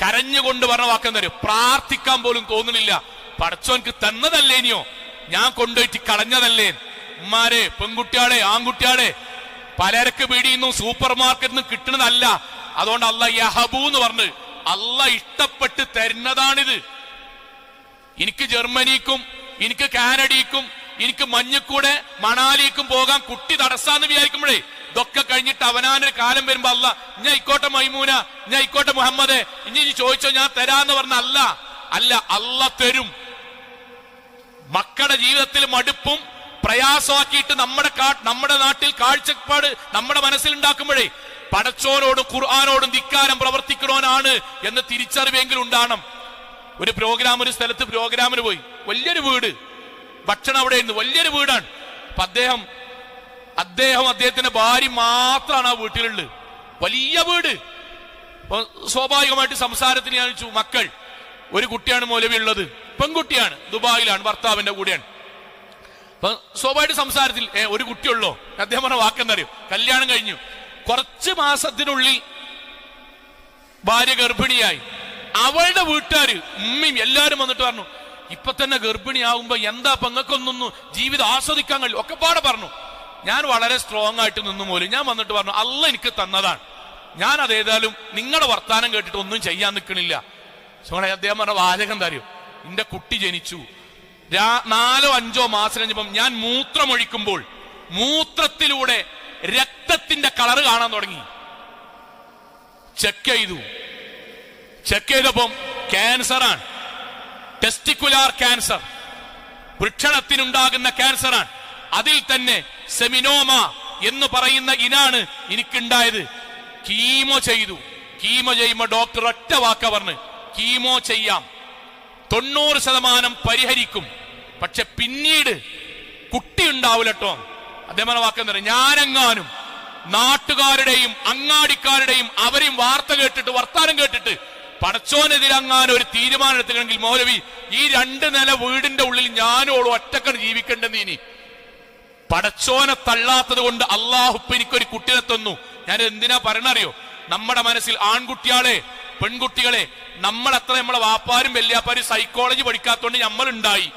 കരഞ്ഞുകൊണ്ട് പറഞ്ഞ വാക്കം തരും പ്രാർത്ഥിക്കാൻ പോലും തോന്നുന്നില്ല പടച്ചോൻക്ക് തന്നതല്ലേനിയോ ഞാൻ കൊണ്ടുപോയിട്ട് കളഞ്ഞതല്ലേ? ഉമ്മാരെ പെൺകുട്ടിയാളെ ആൺകുട്ടിയാളെ പലരക്ക് പിടിയുന്നു സൂപ്പർ മാർക്കറ്റിൽ നിന്ന് കിട്ടുന്നതല്ല അതുകൊണ്ട് അല്ല യഹബു എന്ന് പറഞ്ഞ് അല്ല ഇഷ്ടപ്പെട്ട് തരുന്നതാണിത്. എനിക്ക് ജർമ്മനിക്കും എനിക്ക് കാനഡയ്ക്കും എനിക്ക് മഞ്ഞക്കൂടെ മണാലിക്കും പോകാൻ കുട്ടി തടസ്സാന്ന് വിചാരിക്കുമ്പോഴേ ഇതൊക്കെ കഴിഞ്ഞിട്ട് അവനാനൊരു കാലം വരുമ്പോ അല്ല ഞാൻ ഇക്കോട്ടെ മൈമൂന ഞാൻ ഇക്കോട്ടെ മുഹമ്മദ് ഇനി ഇനി ചോദിച്ചോ ഞാൻ തരാന്ന് പറഞ്ഞ അല്ല. അല്ല അല്ല തരും. മക്കളുടെ ജീവിതത്തിൽ മടുപ്പും പ്രയാസമാക്കിയിട്ട് നമ്മുടെ നമ്മുടെ നാട്ടിൽ കാഴ്ചപ്പാട് നമ്മുടെ മനസ്സിൽ ഉണ്ടാക്കുമ്പോഴേ പടച്ചോനോടും ഖുർആാനോടും ധിക്കാരം പ്രവർത്തിക്കണോനാണ് എന്ന് തിരിച്ചറിവെങ്കിലും ഉണ്ടാകണം. ഒരു പ്രോഗ്രാം ഒരു സ്ഥലത്ത് പ്രോഗ്രാമിന് പോയി. വലിയൊരു വീട്. ഭക്ഷണം അവിടെ ഇന്ന് വലിയൊരു വീടാണ്. അപ്പൊ അദ്ദേഹം അദ്ദേഹം അദ്ദേഹത്തിന്റെ ഭാര്യ മാത്രമാണ് ആ വീട്ടിലുള്ളത്. വലിയ വീട്. അപ്പൊ സ്വാഭാവികമായിട്ട് സംസാരത്തിന് ഞാൻ ചോദിച്ചു മക്കൾ ഒരു കുട്ടിയാണ് മൗലവി ഉള്ളത് പെൺകുട്ടിയാണ്. ദുബായിലാണ് ഭർത്താവിന്റെ കൂടെയാണ്. അപ്പൊ സ്വാഭാവിക സംസാരത്തിൽ ഏ ഒരു കുട്ടിയുള്ളോ? അദ്ദേഹം പറഞ്ഞ വാക്കെന്നറിയോ കല്യാണം കഴിഞ്ഞു. കുറച്ച് മാസത്തിനുള്ളിൽ ഭാര്യ ഗർഭിണിയായി. അവളുടെ വീട്ടുകാര് ഉമ്മയും എല്ലാരും വന്നിട്ട് പറഞ്ഞു ഇപ്പൊ തന്നെ ഗർഭിണിയാകുമ്പോ എന്താ പെങ്ങൾക്കൊന്നൊന്നും ജീവിതം ആസ്വദിക്കാൻ കഴിയും? ഒക്കെ പാടെ പറഞ്ഞു. ഞാൻ വളരെ സ്ട്രോങ് ആയിട്ട് നിന്നു പോലും ഞാൻ വന്നിട്ട് പറഞ്ഞു അല്ല എനിക്ക് തന്നതാണ്. ഞാൻ അതേതായാലും നിങ്ങളുടെ വർത്താനം കേട്ടിട്ട് ഒന്നും ചെയ്യാൻ നിൽക്കണില്ല സോണെ അദ്ദേഹം പറഞ്ഞ വാചകം അറിയോ? എന്റെ കുട്ടി ജനിച്ചു. നാലോ അഞ്ചോ മാസം കഴിഞ്ഞപ്പം ഞാൻ മൂത്രമൊഴിക്കുമ്പോൾ മൂത്രത്തിലൂടെ രക്തത്തിന്റെ കളറ് കാണാൻ തുടങ്ങി. ചെക്ക് ചെയ്തു. ചെക്ക് ചെയ്തപ്പം ക്യാൻസറാണ് ടെസ്റ്റിക്കുലാർ ക്യാൻസർ വൃക്ഷണത്തിനുണ്ടാകുന്ന ക്യാൻസറാണ് അതിൽ തന്നെ സെമിനോമ എന്ന് പറയുന്ന ഇനാണ് എനിക്കുണ്ടായത്. കീമോ ചെയ്തു. കീമോ ചെയ്യുമ്പോ ഡോക്ടർ ഒറ്റ വാക്ക പറഞ്ഞ് കീമോ ചെയ്യാം. തൊണ്ണൂറ് ശതമാനം പരിഹരിക്കും. പക്ഷെ പിന്നീട് കുട്ടി ഉണ്ടാവില്ലട്ടോ അദ്ദേഹം വാക്കെന്ന് പറയും ഞാനെങ്ങാനും നാട്ടുകാരുടെയും അങ്ങാടിക്കാരുടെയും അവരെയും വാർത്ത കേട്ടിട്ട് വർത്താനം കേട്ടിട്ട് പടച്ചോനെതിരങ്ങാനും ഒരു തീരുമാനത്തിലെങ്കിൽ മൗലവി ഈ രണ്ട് നില വീടിന്റെ ഉള്ളിൽ ഞാനോളും ഒറ്റക്കണ് ജീവിക്കേണ്ടെന്ന് ഇനി. പടച്ചോനെ തള്ളാത്തത് കൊണ്ട് അള്ളാഹുപ്പ് എനിക്കൊരു കുട്ടിനെ തന്നു. ഞാൻ എന്തിനാ പറയണറിയോ? നമ്മുടെ മനസ്സിൽ ആൺകുട്ടികളെ പെൺകുട്ടികളെ നമ്മളത്ര നമ്മളെ വാപ്പാരും വല്യാപ്പാരും സൈക്കോളജി പഠിക്കാത്തോണ്ട് നമ്മൾ ഉണ്ടായി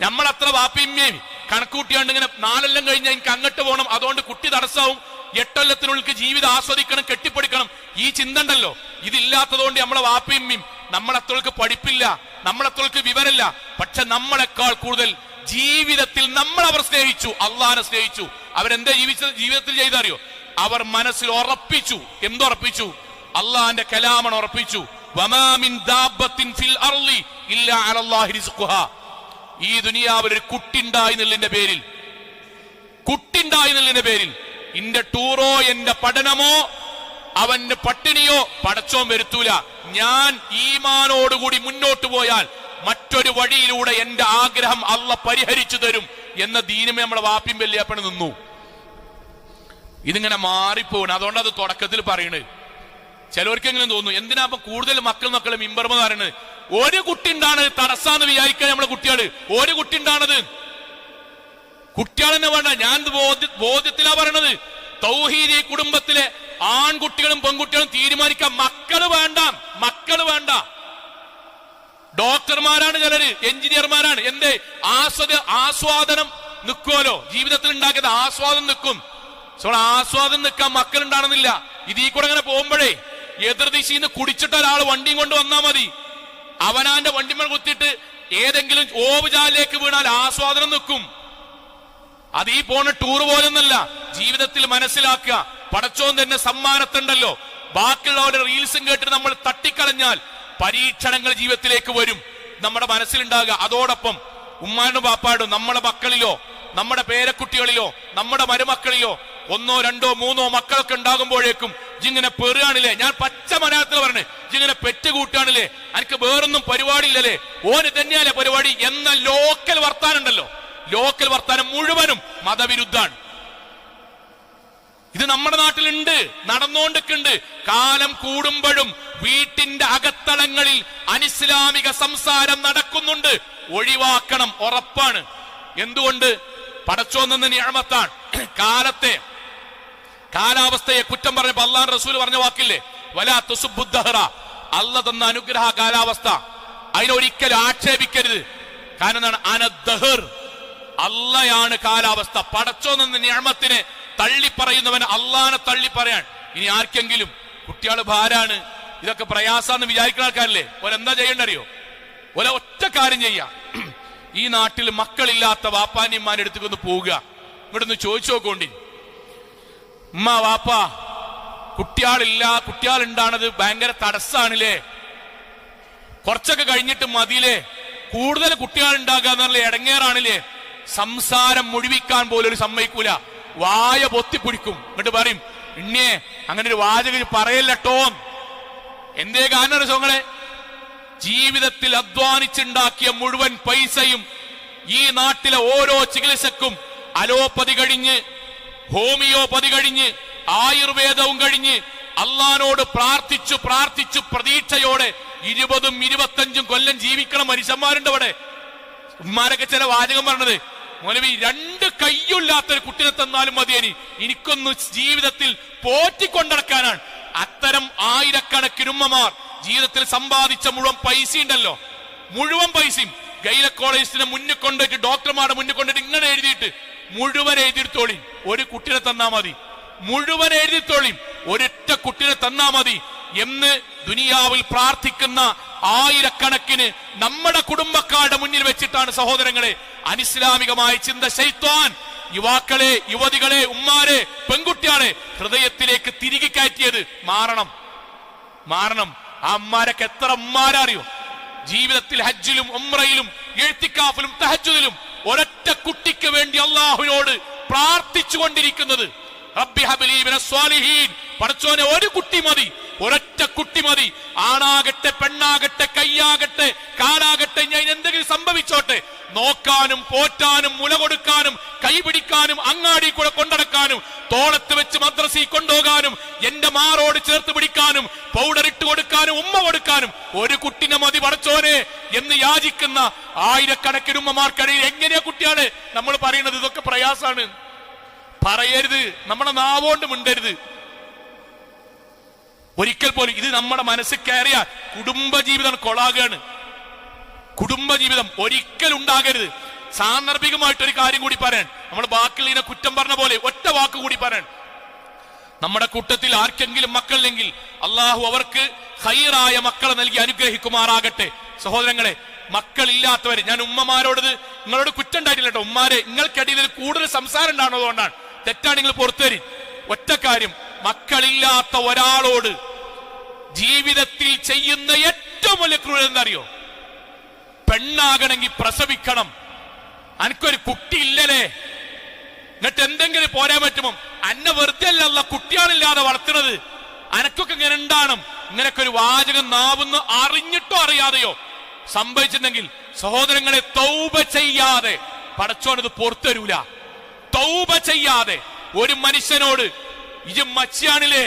നമ്മളത്ര വാപ്പിയമ്മയും കണക്കൂട്ടിയാണ്ട് ഇങ്ങനെ നാലെല്ലാം കഴിഞ്ഞാൽ എനിക്ക് അങ്ങോട്ട് പോകണം അതുകൊണ്ട് കുട്ടി തടസ്സാവും. എട്ടൊല്ലത്തിനുള്ളിൽ ജീവിതം ആസ്വദിക്കണം കെട്ടിപ്പടിക്കണം. ഈ ചിന്ത ഉണ്ടല്ലോ. ഇതില്ലാത്തതുകൊണ്ട് നമ്മളെ വാപ്പിയമ്മയും നമ്മളത്രൾക്ക് പഠിപ്പില്ല നമ്മളത്രൾക്ക് വിവരമില്ല. പക്ഷെ നമ്മളെക്കാൾ കൂടുതൽ ജീവിതത്തിൽ നമ്മൾ അവർ സ്നേഹിച്ചു അള്ളഹാനെ സ്നേഹിച്ചു. അവരെന്താ ജീവിച്ച ജീവിതത്തിൽ ചെയ്തറിയോ അവർ മനസ്സിൽ ഉറപ്പിച്ചു. എന്തുറപ്പിച്ചു അള്ളാന്റെ കലാമൺ ഉറപ്പിച്ചു. ഈ ദുനിയാവിൽ ഒരു കുട്ടിണ്ടായി നെല്ലിന്റെ പേരിൽ. കുട്ടിണ്ടായി നെല്ലിന്റെ പേരിൽ. ഇന്റെ ടൂറോ എന്റെ പഠനമോ അവന് പട്ടിണിയോ പടച്ചോൻ വരുത്തൂല. ഞാൻ ഈമാനോടുകൂടി മുന്നോട്ട് പോയാൽ മറ്റൊരു വഴിയിലൂടെ എന്റെ ആഗ്രഹം അല്ല പരിഹരിച്ചു തരും എന്ന ദീനമേ നമ്മളെ വാപ്പിയും വല്യാപ്പണി നിന്നു. ഇതിങ്ങനെ മാറിപ്പോണ്. അതുകൊണ്ട് അത് തുടക്കത്തിൽ പറയണത് ചിലവർക്കെങ്കിലും തോന്നുന്നു എന്തിനാ കൂടുതൽ മക്കൾ മക്കളെ മിമ്പർമെന്ന് പറയുന്നത് ഒരു കുട്ടി ഉണ്ടാണ് തടസ്സാന്ന് വിചാരിക്കാൻ നമ്മളെ കുട്ടികൾ? ഒരു കുട്ടി ഉണ്ടാണത് കുട്ടികൾ തന്നെ വേണ്ട. ഞാൻ ബോധ്യത്തിലാ പറയണത്. തൗഹീദി കുടുംബത്തിലെ ആൺകുട്ടികളും പെൺകുട്ടികളും തീരുമാനിക്കാൻ മക്കൾ വേണ്ട മക്കൾ വേണ്ട. ഡോക്ടർമാരാണ് ചിലര് എഞ്ചിനീയർമാരാണ്. എന്തേ? ആസ്വദ ആസ്വാദനം നിൽക്കുമല്ലോ ജീവിതത്തിൽ ഉണ്ടാക്കിയത് ആസ്വാദനം നിൽക്കും. സോ ആസ്വാദനം നിൽക്കാൻ മക്കൾ ഇതീ കൂടെ അങ്ങനെ പോകുമ്പോഴേ എതിർദിശയിൽ നിന്ന് കുടിച്ചിട്ട് ഒരാൾ വണ്ടിയും കൊണ്ട് വന്നാ മതി. അവനാന്റെ വണ്ടിമേൽ കുത്തിയിട്ട് ഏതെങ്കിലും ഓവുചാലിലേക്ക് വീണാൽ ആസ്വാദനം നിൽക്കും. അത് ഈ പോണ ടൂർ പോലൊന്നല്ല ജീവിതത്തിൽ മനസ്സിലാക്കുക. പടച്ചോൻ തന്നെ സമ്മാനത്തുണ്ടല്ലോ. ബാക്കിയുള്ളവരുടെ റീൽസും കേട്ടിട്ട് നമ്മൾ തട്ടിക്കളഞ്ഞാൽ പരീക്ഷണങ്ങൾ ജീവിതത്തിലേക്ക് വരും. നമ്മുടെ മനസ്സിലുണ്ടാകുക. അതോടൊപ്പം ഉമ്മാനും പാപ്പാടും നമ്മുടെ മക്കളിലോ നമ്മുടെ പേരക്കുട്ടികളിലോ നമ്മുടെ മരുമക്കളിലോ ഒന്നോ രണ്ടോ മൂന്നോ മക്കളൊക്കെ ഉണ്ടാകുമ്പോഴേക്കും ജിങ്ങനെ പെറുകയാണില്ലേ? ഞാൻ പച്ച മലയാളത്തിൽ പറഞ്ഞു ജിങ്ങനെ പെറ്റ് കൂട്ടുകയാണില്ലേ എനിക്ക് വേറൊന്നും പരിപാടിയില്ലല്ലേ? ഓന് തന്നെയല്ലേ പരിപാടി? എന്ന ലോക്കൽ വർത്താനുണ്ടല്ലോ ലോക്കൽ വർത്താനം മുഴുവനും മതവിരുദ്ധാണ്. ഇത് നമ്മുടെ നാട്ടിലുണ്ട് നടന്നുകൊണ്ടൊക്കെയുണ്ട് കാലം കൂടുമ്പോഴും വീട്ടിന്റെ അകത്തളങ്ങളിൽ അനിസ്ലാമിക സംസാരം നടക്കുന്നുണ്ട്. ഒഴിവാക്കണം ഉറപ്പാണ്. എന്തുകൊണ്ട്? പടച്ചോന്നെന്ന് നിയമത്താണ്. കാലത്തെ കാലാവസ്ഥയെ കുറ്റം പറഞ്ഞപ്പോ അള്ളാൻ റസൂൽ പറഞ്ഞ വാക്കില്ലേ? വലാ തുസുബുദ്ധഹറ അല്ല തന്ന അനുഗ്രഹ കാലാവസ്ഥ. അതിനൊരിക്കലും ആക്ഷേപിക്കരുത്. കാരണം എന്താണ്? അനദ്ദഹർ അള്ളയാണ് കാലാവസ്ഥ. പടച്ചോ നിന്ന് തള്ളി തള്ളിപ്പറയുന്നവൻ അള്ളാനെ തള്ളി പറയാൻ ഇനി ആർക്കെങ്കിലും കുട്ടികൾ ഭാരാണ് ഇതൊക്കെ പ്രയാസാന്ന് വിചാരിക്കുന്ന ആൾക്കാരല്ലേ? ഓരെന്താ ചെയ്യണ്ടറിയോ? ഒര ഒറ്റ കാര്യം ചെയ്യാം. ഈ നാട്ടിൽ മക്കളില്ലാത്ത വാപ്പാനിമാരുടെ അടുത്തേക്ക് പോവുക. ഇവിടുന്ന് ചോദിച്ചു നോക്കോണ്ടി. ഉമ്മ വാപ്പ കുട്ടിയാളില്ല കുട്ടിയാളുണ്ടാണത് ഭയങ്കര തടസ്സാണില്ലേ കുറച്ചൊക്കെ കഴിഞ്ഞിട്ട് മതിയില്ലേ കൂടുതൽ കുട്ടികൾ ഉണ്ടാകുക ഇടങ്ങേറാണില്ലേ സംസാരം മുഴുവിക്കാൻ പോലും ഒരു സമ്മതിക്കൂല. വായ പൊത്തിപ്പിടിക്കും എന്നിട്ട് പറയും ഇണ്ണിയെ അങ്ങനെ ഒരു വാചകൻ പറയല്ലട്ടോ എന്തേ കാരണം സോങ്ങളെ ജീവിതത്തിൽ അധ്വാനിച്ചുണ്ടാക്കിയ മുഴുവൻ പൈസയും ഈ നാട്ടിലെ ഓരോ ചികിത്സക്കും അലോപ്പതി കഴിഞ്ഞ് ഹോമിയോപ്പതി കഴിഞ്ഞ് ആയുർവേദവും കഴിഞ്ഞ് അള്ളഹാനോട് പ്രാർത്ഥിച്ചു പ്രാർത്ഥിച്ചു പ്രതീക്ഷയോടെ ഇരുപതും ഇരുപത്തഞ്ചും കൊല്ലം ജീവിക്കണം മനുഷ്യന്മാരുണ്ട് അവിടെ. ഉമ്മാരൊക്കെ ചില വാചകം പറഞ്ഞത് മൗലവി രണ്ട് കയ്യില്ലാത്തൊരു കുട്ടിനെ തന്നാലും മതിയേനി എനിക്കൊന്ന് ജീവിതത്തിൽ പോറ്റിക്കൊണ്ടടക്കാനാണ്. അത്തരം ആയിരക്കണക്കിന് ഉമ്മമാർ ജീവിതത്തിൽ സമ്പാദിച്ച മുഴുവൻ പൈസ ഉണ്ടല്ലോ. മുഴുവൻ പൈസയും. ഗൈല കോളേജിനെ മുന്നിൽ കൊണ്ടുപോയിട്ട് ഡോക്ടർമാരുടെ മുന്നിൽ കൊണ്ടിട്ട് ഇങ്ങനെ എഴുതിയിട്ട് മുഴുവൻ എഴുതിത്തോളി ഒരു കുട്ടിനെ തന്നാ മതി. മുഴുവൻ എഴുതിത്തോളി ഒരൊറ്റ കുട്ടിനെ തന്നാ മതി. എന്ന് ദുനിയാവിൽ പ്രാർത്ഥിക്കുന്ന ആയിരക്കണക്കിന് നമ്മുടെ കുടുംബക്കാരുടെ മുന്നിൽ വെച്ചിട്ടാണ് സഹോദരങ്ങളെ അനിസ്ലാമികമായ ചിന്ത ശൈത്വാൻ യുവാക്കളെ യുവതികളെ ഉമ്മാരെ പെൺകുട്ടികളെ ഹൃദയത്തിലേക്ക് തിരികെ കയറ്റിയത് മാറണം. മാറണം. ആ അമ്മാരൊക്കെ എത്ര ഉമ്മാരറിയോ? ജീവിതത്തിൽ ഹജ്ജിലും ഉമ്രയിലും എഴുത്തിക്കാഫിലും തഹജുദിലും ഒരൊറ്റ കുട്ടിക്ക് വേണ്ടി അള്ളാഹുവിനോട് പ്രാർത്ഥിച്ചു കൊണ്ടിരിക്കുന്നത് പടച്ചോനെ ഒരു കുട്ടി മതി. ഒരൊറ്റ കുട്ടി മതി. ആണാകട്ടെ പെണ്ണാകട്ടെ കയ്യാകട്ടെ കാലാകട്ടെ ഞാൻ എന്തെങ്കിലും സംഭവിച്ചോട്ടെ. നോക്കാനും പോറ്റാനും മുല കൊടുക്കാനും കൈപിടിക്കാനും അങ്ങാടി കൂടെ കൊണ്ടടക്കാനും തോളത്ത് വെച്ച് മദ്രസി കൊണ്ടുപോകാനും എന്റെ മാറോട് ചേർത്ത് പിടിക്കാനും പൗഡർ ഇട്ട് കൊടുക്കാനും ഉമ്മ കൊടുക്കാനും ഒരു കുട്ടിനെ മതി പടച്ചോനെ എന്ന് യാചിക്കുന്ന ആയിരക്കണക്കിന് ഉമ്മമാർക്കിടയിൽ എങ്ങനെയാ കുട്ടിയാണ് നമ്മൾ പറയുന്നത് ഇതൊക്കെ പ്രയാസാണ് പറയരുത്. നമ്മുടെ നാവോണ്ട് മിണ്ടരുത്. ഒരിക്കൽ പോലും ഇത് നമ്മുടെ മനസ്സിൽ കയറിയ കുടുംബജീവിതം കൊളാകുകയാണ്. കുടുംബജീവിതം ഒരിക്കലും ഉണ്ടാകരുത്. സാന്ദർഭികമായിട്ട് ഒരു കാര്യം കൂടി പറയാൻ. നമ്മൾ ബാക്കിയുള്ളതിനെ കുറ്റം പറഞ്ഞ പോലെ ഒറ്റ വാക്ക് കൂടി പറയാൻ. നമ്മുടെ കൂട്ടത്തിൽ ആർക്കെങ്കിലും മക്കളില്ലെങ്കിൽ അള്ളാഹു അവർക്ക് ഹൈറായ മക്കളെ നൽകി അനുഗ്രഹിക്കുമാറാകട്ടെ. സഹോദരങ്ങളെ മക്കളില്ലാത്തവരെ ഞാൻ ഉമ്മമാരോട് നിങ്ങളോട് കുറ്റം ഉണ്ടായിട്ടില്ല കേട്ടോ. ഉമ്മാരെ നിങ്ങൾക്കിടയിൽ കൂടുതൽ സംസാരം ഉണ്ടാകുന്നതുകൊണ്ടാണ് തെറ്റാണ് നിങ്ങൾ പുറത്തുവരി ഒറ്റ കാര്യം മക്കളില്ലാത്ത ഒരാളോട് ജീവിതത്തിൽ ചെയ്യുന്ന ഏറ്റവും വലിയ ക്രൂരത എന്താ അറിയോ പെണ്ണാകണമെങ്കിൽ പ്രസവിക്കണം. അനക്കൊരു കുട്ടി ഇല്ലല്ലേ? എന്നിട്ട് എന്തെങ്കിലും പോരാൻ പറ്റുമോ? അന്നെ വെറുതെ അല്ല കുട്ടിയാണില്ലാതെ വളർത്തുന്നത്. അനക്കൊക്കെ ഇങ്ങനെ ഉണ്ടാണം ഇങ്ങനൊക്കെ ഒരു വാചകം നാവുന്ന് അറിഞ്ഞിട്ടോ അറിയാതെയോ? സംഭവിച്ചിട്ടുണ്ടെങ്കിൽ സഹോദരങ്ങളെ തൗപ ചെയ്യാതെ പടച്ചോനത് പുറത്തു പുറത്തരൂല തൗബ ചെയ്യാതെ ഒരു മനുഷ്യനോട് ഇജ് മച്ചിയാണില്ലേ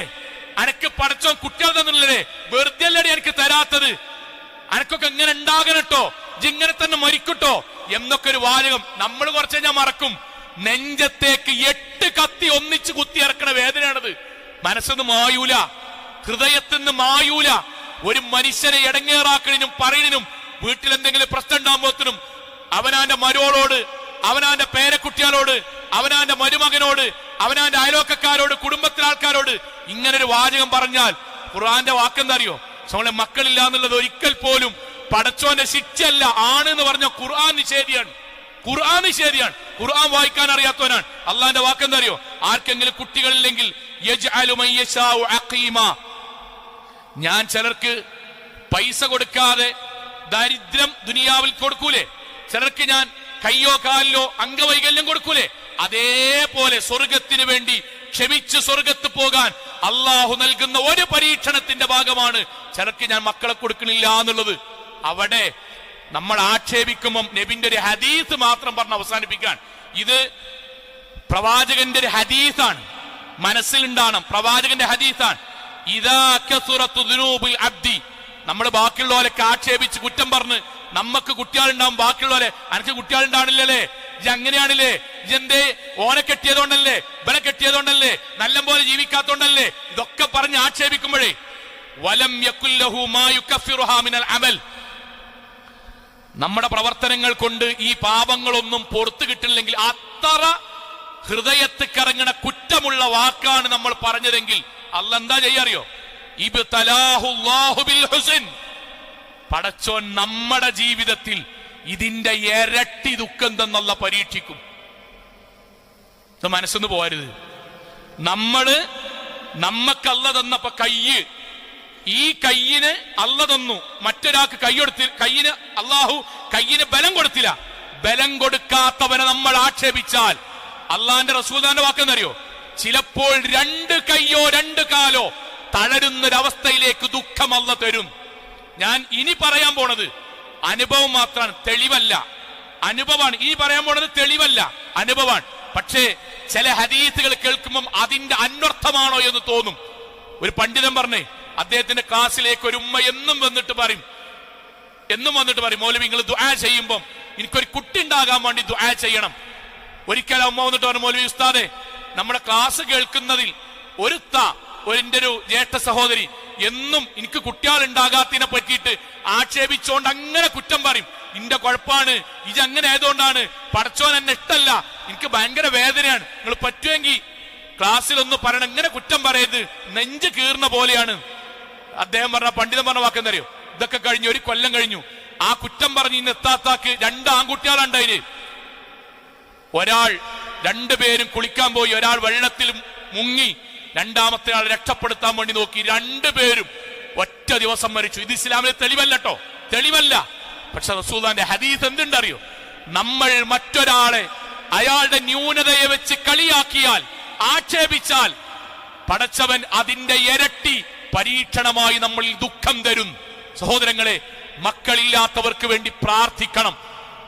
അനക്ക് പടച്ചോ കുട്ടികൾ തന്നില്ലേ വെറുതെ അല്ലടി എനിക്ക് തരാത്തത് അനക്കൊക്കെ എങ്ങനെ ഉണ്ടാകണട്ടോ ഇങ്ങനെ തന്നെ മരിക്കട്ടോ എന്നൊക്കെ ഒരു വാചകം നമ്മൾ കുറച്ച് ഞാൻ മറക്കും. നെഞ്ചത്തേക്ക് എട്ട് കത്തി ഒന്നിച്ച് കുത്തി ഇറക്കണ വേദനയാണത്. മനസ്സൊന്ന് മായൂല ഹൃദയത്തിന്ന് മായൂല. ഒരു മനുഷ്യനെ ഇടങ്ങേറാക്കണിനും പറയണിനും വീട്ടിൽ എന്തെങ്കിലും പ്രശ്നം ഉണ്ടാകുമ്പോത്തിനും അവനാന്റെ മരോളോട് അവനാന്റെ പേരക്കുട്ടികളോട് അവനാന്റെ മരുമകനോട് അവനാന്റെ അയലോക്കക്കാരോട് കുടുംബത്തിലെ ആൾക്കാരോട് ഇങ്ങനെ ഒരു വാചകം പറഞ്ഞാൽ ഖുർആന്റെ വാക്കെന്താ അറിയോ നമ്മളെ മക്കളില്ല എന്നുള്ളത് ഒരിക്കൽ പോലും പടച്ചോന്റെ ശിക്ഷയല്ല ആണ് എന്ന് പറഞ്ഞ ഖുർആൻ നിഷേധിയാണ്. ഖുർആൻ നിഷേധിയാണ്. ഖുർആൻ വായിക്കാൻ അറിയാത്തവനാണ്. അള്ളാന്റെ വാക്കെന്തറിയോ? ആർക്കെങ്കിലും കുട്ടികളില്ലെങ്കിൽ. ഞാൻ ചിലർക്ക് പൈസ കൊടുക്കാതെ ദാരിദ്ര്യം ദുനിയാവിൽ കൊടുക്കൂലേ? ചിലർക്ക് ഞാൻ കയ്യോ കാലിലോ അംഗവൈകല്യം കൊടുക്കൂലേ? അതേപോലെ സ്വർഗത്തിന് വേണ്ടി ക്ഷമിച്ച് സ്വർഗത്ത് പോകാൻ അള്ളാഹു നൽകുന്ന ഒരു പരീക്ഷണത്തിന്റെ ഭാഗമാണ് ചിലർക്ക് ഞാൻ മക്കളെ കൊടുക്കണില്ല എന്നുള്ളത്. അവിടെ നമ്മൾ ആക്ഷേപിക്കുമ്പം നബിന്റെ ഒരു ഹദീസ് മാത്രം പറഞ്ഞ് അവസാനിപ്പിക്കാൻ. ഇത് പ്രവാചകന്റെ ഒരു ഹദീസാണ്. മനസ്സിലുണ്ടാണം പ്രവാചകന്റെ ഹദീസാണ്. ഇതാ അബ്ദി. നമ്മൾ ബാക്കിയുള്ളവരൊക്കെ ആക്ഷേപിച്ച് കുറ്റം പറഞ്ഞ് നമുക്ക് കുട്ടികളുണ്ടാവും ബാക്കിയുള്ളവരെ അനക്ക് കുട്ടികളുണ്ടാണില്ലല്ലേ ഇത് അങ്ങനെയാണില്ലേ? ഇതെന്തേ ഓനെ കെട്ടിയതുകൊണ്ടല്ലേ? ഇവനെ കെട്ടിയതുകൊണ്ടല്ലേ? നല്ല പോലെ ജീവിക്കാത്തോണ്ടല്ലേ ഇതൊക്കെ പറഞ്ഞ് ആക്ഷേപിക്കുമ്പോഴേ വലം അമൽ. നമ്മുടെ പ്രവർത്തനങ്ങൾ കൊണ്ട് ഈ പാപങ്ങളൊന്നും പുറത്തു കിട്ടില്ലെങ്കിൽ അത്ര ഹൃദയത്ത് കറങ്ങണ കുറ്റമുള്ള വാക്കാണ് നമ്മൾ പറഞ്ഞതെങ്കിൽ അല്ല എന്താ ചെയ്യാറിയോ? പടച്ചോൻ നമ്മുടെ ജീവിതത്തിൽ ഇതിന്റെ ഇരട്ടി ദുഃഖം തന്നുള്ള പരീക്ഷിക്കും. ഇത് മനസ്സൊന്ന് പോരുത് നമ്മൾ നമ്മക്കല്ല തന്നപ്പോ കയ്യ്. ഈ കയ്യിന് അല്ല തന്നു. മറ്റൊരാൾക്ക് കൈ കൊടുത്തി കയ്യിന് അള്ളാഹു കയ്യിന് ബലം കൊടുത്തില്ല. ബലം കൊടുക്കാത്തവനെ നമ്മൾ ആക്ഷേപിച്ചാൽ അള്ളാന്റെ റസൂദാന്റെ വാക്കെന്നറിയോ ചിലപ്പോൾ രണ്ട് കയ്യോ രണ്ട് കാലോ തളരുന്നൊരവസ്ഥയിലേക്ക് ദുഃഖം അല്ല തരും. ഞാൻ ഇനി പറയാൻ പോണത് അനുഭവം മാത്രമാണ് തെളിവല്ല. അനുഭവമാണ്. ഇനി പറയാൻ പോണത് തെളിവല്ല അനുഭവമാണ്. പക്ഷേ ചില ഹദീസുകൾ കേൾക്കുമ്പം അതിന്റെ അന്വർത്ഥമാണോ എന്ന് തോന്നും. ഒരു പണ്ഡിതൻ പറഞ്ഞേ അദ്ദേഹത്തിന്റെ ക്ലാസ്സിലേക്ക് ഒരു ഉമ്മ എന്നും വന്നിട്ട് പറയും. എന്നും വന്നിട്ട് പറയും മോലവി നിങ്ങൾ ദുആ ചെയ്യുമ്പോൾ എനിക്കൊരു കുട്ടി ഉണ്ടാകാൻ വേണ്ടി ദുആ ചെയ്യണം. ഒരിക്കലും അമ്മ വന്നിട്ട് പറഞ്ഞു മോലവി ഉസ്താദെ നമ്മുടെ ക്ലാസ് കേൾക്കുന്നതിൽ ഒരുത്ത ഒരിന്റെ ഒരു ജ്യേഷ്ഠ സഹോദരി എന്നും എനിക്ക് കുട്ടികൾ ഉണ്ടാകാത്തതിനെ പറ്റിയിട്ട് ആക്ഷേപിച്ചുകൊണ്ട് അങ്ങനെ കുറ്റം പറയും. ഇന്റെ കുഴപ്പാണ്. ഇത് അങ്ങനെ ആയതുകൊണ്ടാണ്. പഠിച്ചോൻ എന്നെ ഇഷ്ടല്ല. എനിക്ക് ഭയങ്കര വേദനയാണ്. നിങ്ങൾ പറ്റുമെങ്കിൽ ക്ലാസ്സിൽ ഒന്ന് പറയണം. ഇങ്ങനെ കുറ്റം പറയരുത്. നെഞ്ച് കീറുന്ന പോലെയാണ്. അദ്ദേഹം പറഞ്ഞ പണ്ഡിതൻ പറഞ്ഞ വാക്കെന്നറിയോ ഇതൊക്കെ കഴിഞ്ഞു ഒരു കൊല്ലം കഴിഞ്ഞു. ആ കുറ്റം പറഞ്ഞ് ഇന്ന് എത്താത്താക്ക് രണ്ട് ആൺകുട്ടികളുണ്ടായിൽ ഒരാൾ രണ്ടുപേരും കുളിക്കാൻ പോയി. ഒരാൾ വെള്ളത്തിൽ മുങ്ങി. രണ്ടാമത്തെ ആൾ രക്ഷപ്പെടുത്താൻ വേണ്ടി നോക്കി. രണ്ടുപേരും ഒറ്റ ദിവസം മരിച്ചു. ഇത് ഇസ്ലാമിലെ തെളിവല്ലട്ടോ തെളിവല്ല. പക്ഷെ റസൂദാന്റെ ഹദീസ് എന്തുണ്ടറിയോ? നമ്മൾ മറ്റൊരാളെ അയാളുടെ ന്യൂനതയെ വെച്ച് കളിയാക്കിയാൽ ആക്ഷേപിച്ചാൽ പടച്ചവൻ അതിന്റെ ഇരട്ടി പരീക്ഷണമായി നമ്മളിൽ ദുഃഖം തരും. സഹോദരങ്ങളെ മക്കളില്ലാത്തവർക്ക് വേണ്ടി പ്രാർത്ഥിക്കണം.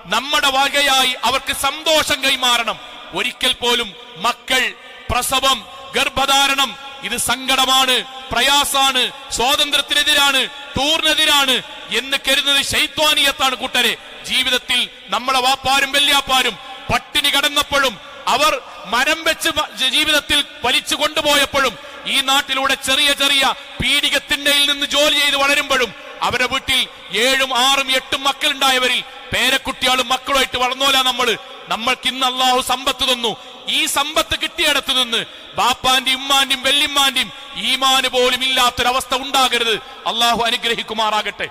നമ്മുടെ വകയായി അവർക്ക് സന്തോഷം കൈമാറണം. ഒരിക്കൽ പോലും മക്കൾ പ്രസവം ഗർഭധാരണം. ഇത് സങ്കടമാണ് പ്രയാസാണ് സ്വാതന്ത്ര്യത്തിനെതിരാണ് ടൂറിനെതിരാണ് എന്ന് കരുതുന്നത് ശൈത്വാനീയത്താണ് കൂട്ടരെ. ജീവിതത്തിൽ നമ്മളെ വാപ്പാരും വല്യാപ്പാരും പട്ടിണി കടന്നപ്പോഴും അവർ മരം വെച്ച് ജീവിതത്തിൽ വലിച്ചു കൊണ്ടുപോയപ്പോഴും ഈ നാട്ടിലൂടെ ചെറിയ ചെറിയ പീഡികത്തിണ്ടയിൽ നിന്ന് ജോലി ചെയ്ത് വളരുമ്പോഴും അവരുടെ വീട്ടിൽ ഏഴും ആറും എട്ടും മക്കളുണ്ടായവരിൽ പേരക്കുട്ടികളും മക്കളുമായിട്ട് വളർന്നോല നമ്മൾ നമ്മൾക്ക് ഇന്ന് അള്ളാഹു സമ്പത്ത് തന്നു. ഈ സമ്പത്ത് കിട്ടിയിടത്തു നിന്ന് ബാപ്പാന്റെയും ഉമ്മാന്റെയും വെല്ലിമ്മാന്റെയും ഈമാന് പോലും ഇല്ലാത്തൊരവസ്ഥ ഉണ്ടാകരുത്. അള്ളാഹു അനുഗ്രഹിക്കുമാറാകട്ടെ.